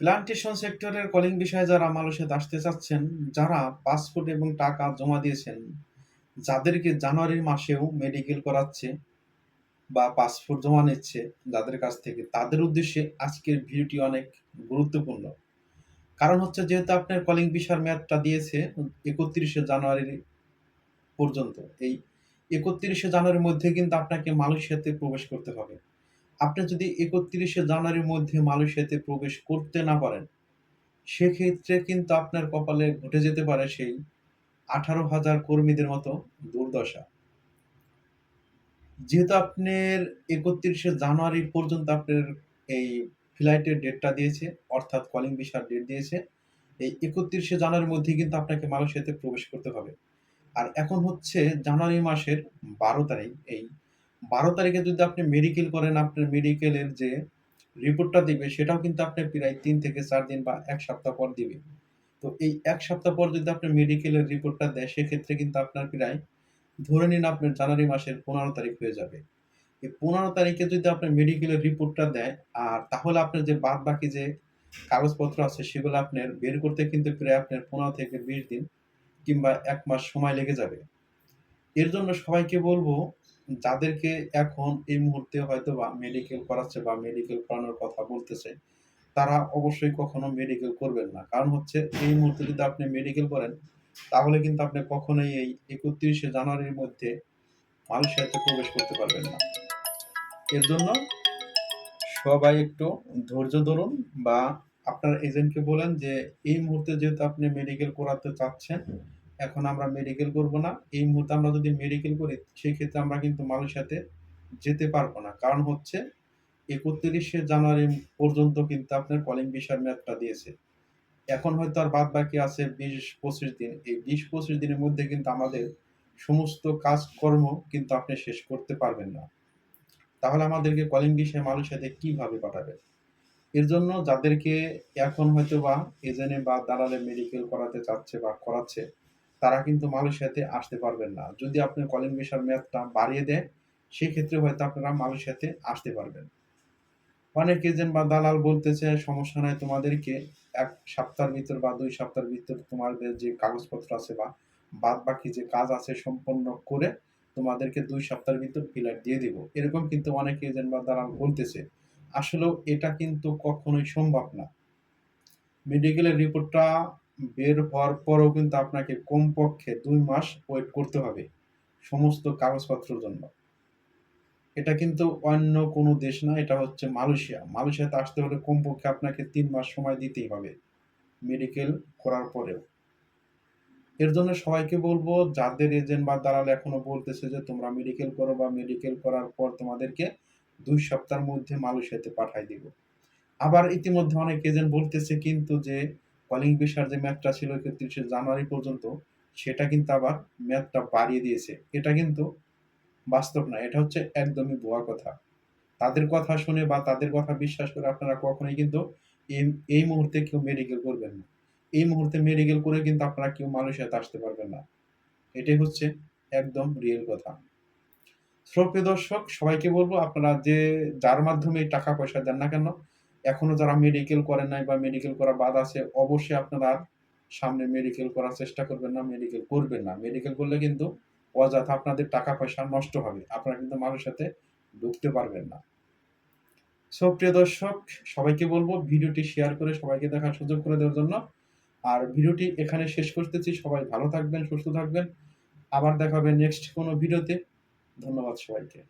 Plantation সেক্টরের calling বিষয়ে যারা মালয়েশিয়াতে আসতে চাচ্ছেন, যারা পাসপোর্ট এবং টাকা জমা দিয়েছেন, যাদেরকে জানুয়ারি মাসেও মেডিকেল করাচ্ছে বা পাসপোর্ট জমা নিচ্ছে যাদের কাছ থেকে, তাদের উদ্দেশ্যে আজকের ভিডিওটি অনেক গুরুত্বপূর্ণ। কারণ হচ্ছে যেহেতু আপনার কলিং ভিসার মেয়াদটা দিয়েছে ৩১শে জানুয়ারি পর্যন্ত। এই ৩১শে জানুয়ারির মধ্যে কিন্তু আপনাকে মালয়েশিয়াতে প্রবেশ করতে হবে। আপনি যদি ৩১শে জানুয়ারির মধ্যে মালয়েশিয়াতে প্রবেশ করতে না পারেন, সেক্ষেত্রে কিন্তু আপনার কপালে ঘটে যেতে পারে সেই ১৮,০০০ কর্মীদের মতো দুর্দশা। যেহেতু আপনার ৩১শে জানুয়ারি পর্যন্ত আপনার এই ফ্লাইটের ডেটটা দিয়েছে, অর্থাৎ কলিং ভিসার ডেট দিয়েছে। এই ৩১শে জানুয়ারির মধ্যে কিন্তু আপনাকে মালয়েশিয়াতে প্রবেশ করতে হবে। আর এখন হচ্ছে জানুয়ারি মাসের ১২ তারিখ। এই ১২ তারিখে যদি আপনি মেডিকেল করেন, আপনার মেডিকেলের যে রিপোর্টটা দিবে সেটাও কিন্তু আপনি প্রায় তিন থেকে চার দিন বা এক সপ্তাহ পর দিবে। তো এই এক সপ্তাহ পর যদি আপনার মেডিকেলের রিপোর্টটা দেয়, সেক্ষেত্রে কিন্তু আপনার প্রায় ধরে নিন আপনার জানুয়ারি মাসের ১৫ তারিখ হয়ে যাবে। এই ১৫ তারিখে যদি আপনার মেডিকেলের রিপোর্টটা দেয়, আর তাহলে আপনার যে বাদবাকি যে কাগজপত্র আছে সেগুলো আপনার বের করতে কিন্তু প্রায় আপনার ১৫ থেকে ২০ দিন কিংবা এক মাস সময় লেগে যাবে। এর জন্য সবাইকে বলব, যাদেরকে এখন এই মুহূর্তে হয়তো বা মেডিকেল করাচ্ছে বা মেডিকেল করানোর কথা বলতেছে, তারা অবশ্যই কখনো মেডিকেল করবেন না। কারণ হচ্ছে এই মুহূর্তে যদি আপনি মেডিকেল করেন, তাহলে কিন্তু আপনি কখনোই এই ৩১শে জানুয়ারির মধ্যে মালয়েশিয়াতে প্রবেশ করতে পারবেন না। এর জন্য সবাই একটু ধৈর্য ধরুন বা আপনার এজেন্টকে বলেন যে, এই মুহূর্তে যেহেতু আপনি মেডিকেল করাতে চাচ্ছেন, এখন আমরা মেডিকেল করব না। এই মুহূর্তে আমরা যদি মেডিকেল করি, সেক্ষেত্রে আমরা কিন্তু মালয়েশিয়াতে যেতে পারব না। কারণ হচ্ছে ৩১শে জানুয়ারি পর্যন্ত কিন্তু আপনার কলিং ভিসার মেয়াদটা দিয়েছে। এখন হয়তো আর বাদবাকি আছে ২০-২৫ দিন। এই ২০-২৫ দিনের মধ্যে কিন্তু আমাদের সমস্ত কাজকর্ম কিন্তু আপনি শেষ করতে পারবেন না। তাহলে আমাদেরকে কলিং ভিসায় মালয়েশিয়াতে কীভাবে পাঠাবেন? এর জন্য যাদেরকে এখন হয়তো বা এজেন্টে বা দালালে মেডিকেল করাতে চাচ্ছে বা করাচ্ছে, তারা কিন্তু মালয়েশিয়াতে আসতে পারবেন না। যদি আপনার কলিং ভিসার মেয়াদটা বাড়িয়ে দেয়, সেক্ষেত্রে হয়তো আপনারা মালয়েশিয়াতে আসতে পারবেন। অনেক এজেন্ট বা দালাল বলতেছে, "সমস্যা নাই তোমাদেরকে এক সপ্তাহের ভিতর বা দুই সপ্তাহের ভিতর তোমাদের যে কাগজপত্র আছে বা বাদ বাকি যে কাজ আছে সম্পন্ন করে তোমাদেরকে দুই সপ্তাহের ভিতর ফ্লাইট দিয়ে দিব।" এরকম কিন্তু অনেক এজেন্ট বা দালাল বলতেছে। আসলেও এটা কিন্তু কখনোই সম্ভব না। মেডিকেলের রিপোর্টটা বের হওয়ার পরেও কিন্তু আপনাকে কমপক্ষে ২ মাস ওয়েট করতে হবে, সমস্ত কাগজপত্রের জন্য। এটা কিন্তু অন্য কোনো দেশ না, এটা হচ্ছে মালয়েশিয়া। মালয়েশিয়াতে আসতে হলে কমপক্ষে আপনাকে ৩ মাস সময় দিতেই হবে, মেডিকেল করার পরেও। এর জন্য সবাইকে বলব যাদের এজেন্ট বা দালাল এখনও বলতেছে যে, "তোমরা মেডিকেল করো বা মেডিকেল করার পর তোমাদেরকে দুই সপ্তাহের মধ্যে মালয়েশিয়াতে পাঠায় দিব।" আবার ইতিমধ্যে অনেক এজেন্ট বলতেছে কিন্তু যে, কলিং ভিসার যে মেয়াদটা ছিল ৩১শে জানুয়ারি পর্যন্ত, সেটা কিন্তু আবার মেয়াদটা বাড়িয়ে দিয়েছে। এটা কিন্তু বাস্তব না। এটা হচ্ছে একদমই ভুয়া কথা। তাদের কথা শুনে বা তাদের কথা বিশ্বাস করে আপনারা কখনোই কিন্তু এই মুহূর্তে কেউ মেডিকেল করবেন না। এই মুহূর্তে মেডিকেল করে কিন্তু আপনারা কেউ মালয়েশিয়াতে আসতে পারবেন না। এটাই হচ্ছে একদম রিয়েল কথা। সো প্রিয় দর্শক, সবাইকে বলব আপনারা যে যার মাধ্যমে টাকা পয়সা দেন না কেন, এখনও যারা মেডিকেল করেন নাই বা মেডিকেল করা বাদ আছে, অবশ্যই আপনারা সামনে মেডিকেল করার চেষ্টা করবেন না, মেডিকেল করবেন না। মেডিকেল করলে কিন্তু অযথা আপনাদের টাকা পয়সা নষ্ট হবে। আপনারা কিন্তু মানুষের সাথে ঢুকতে পারবেন না। সো প্রিয় দর্শক, সবাইকে বলব ভিডিওটি শেয়ার করে সবাইকে দেখার সুযোগ করে দেওয়ার জন্য। আর ভিডিওটি এখানে শেষ করতেছি। সবাই ভালো থাকবেন, সুস্থ থাকবেন। আবার দেখা হবে নেক্সট কোনো ভিডিওতে। ধন্যবাদ সবাইকে।